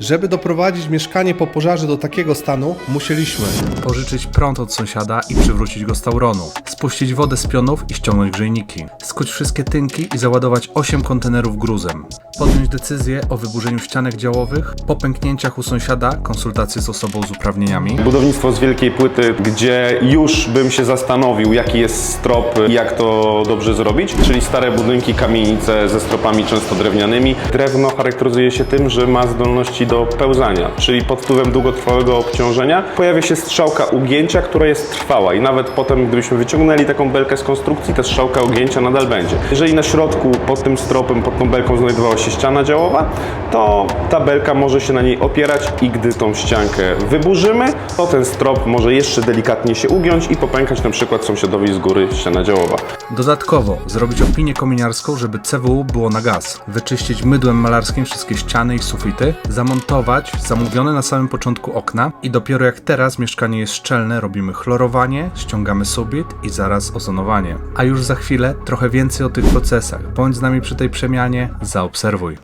Żeby doprowadzić mieszkanie po pożarze do takiego stanu, musieliśmy Pożyczyć prąd od sąsiada i przywrócić go z tauronu. Spuścić wodę z pionów i ściągnąć grzejniki. Skuć wszystkie tynki i załadować 8 kontenerów gruzem. Podjąć decyzję o wyburzeniu ścianek działowych, po pęknięciach u sąsiada konsultacje z osobą z uprawnieniami. Budownictwo z wielkiej płyty, gdzie już bym się zastanowił, jaki jest strop i jak to dobrze zrobić, czyli stare budynki, kamienice ze stropami często drewnianymi. Drewno charakteryzuje się tym, że ma zdolności do pełzania, czyli pod wpływem długotrwałego obciążenia pojawia się strzałka ugięcia, która jest trwała i nawet potem, gdybyśmy wyciągnęli taką belkę z konstrukcji, ta strzałka ugięcia nadal będzie. Jeżeli na środku pod tym stropem, pod tą belką znajdowała się ściana działowa, to ta belka może się na niej opierać i gdy tą ściankę wyburzymy, to ten strop może jeszcze delikatnie się ugiąć i popękać na przykład sąsiadowi z góry ściana działowa. Dodatkowo zrobić opinię kominiarską, żeby CWU było na gaz. Wyczyścić mydłem malarskim wszystkie ściany i sufity, zamontować zamówione na samym początku okna i dopiero jak teraz mieszkanie jest szczelne, robimy chlorowanie, ściągamy subit i zaraz ozonowanie. A już za chwilę trochę więcej o tych procesach. Bądź z nami przy tej przemianie, zaobserwuj.